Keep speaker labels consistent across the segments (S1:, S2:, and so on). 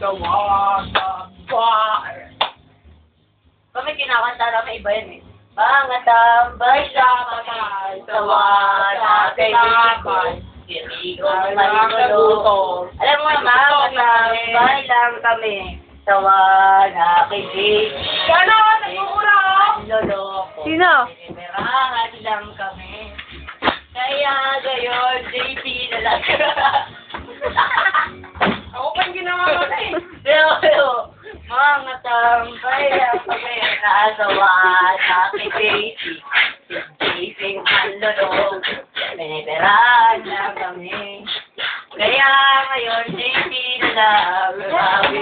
S1: Sawa na bahay.
S2: Kami kinakanta namin iba yan eh. Mga tambay sa kamay, sawa na kay Sirigo malulog. Alam mo naman, mga tambay lang kami, sawa na kay
S1: Sana ka
S2: Loloko.
S3: Sino?
S2: Perahan lang kami. Kaya gayon, JP na lang. Pero, mga tambay kami, naasawa na kay Casey. Casey ang lolog. Piniperahan lang kami. Kaya ngayon, JP na. Sabi,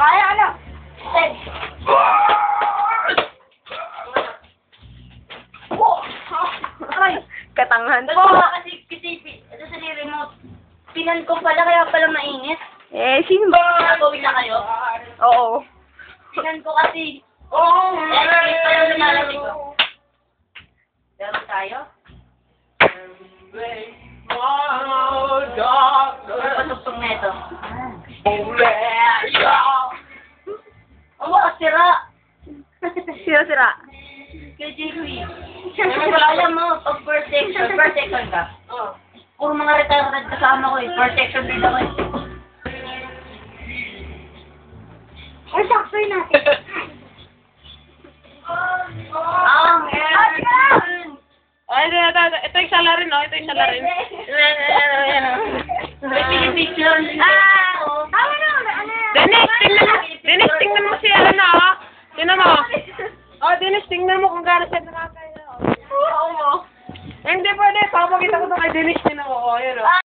S3: Kaya ano? Ay, katanghan po.
S2: kasi, kasi, ito sa remote, pinan ko pala, kaya pala mainit.
S3: Eh, sino ba?
S2: Nakawin na kayo?
S3: Oo.
S2: Pinan ko kasi,
S1: Oh,
S2: eh, hindi pa lang lumalamig ko. Meron tayo?
S1: Wow, doctor.
S2: Ano pa tugtog na ito?
S1: Bulaya.
S2: Oo, sira.
S3: Sino sira?
S2: Kay JP. Alam mo, pag per section, per section ka.
S1: Oh.
S2: Puro mga retired kasama ko eh. Per section din ako eh.
S3: Ay, sakto yun natin.
S2: Ah, meron.
S1: Ay, ito, ito, ito, ito yung salarin, no? Ito yung salarin.
S2: May pinipiction.
S3: Ah, tama na. Ano yan?
S1: Dennis, tingnan mo. Dennis, tingnan mo si ano, ah. Tingnan mo. Oh, Dennis, tingnan mo kung gaano siya nakakaya.
S3: Oo mo.
S1: Hindi pwede. Papakita ko to kay Dennis. Tingnan mo. Oh, yun, oh.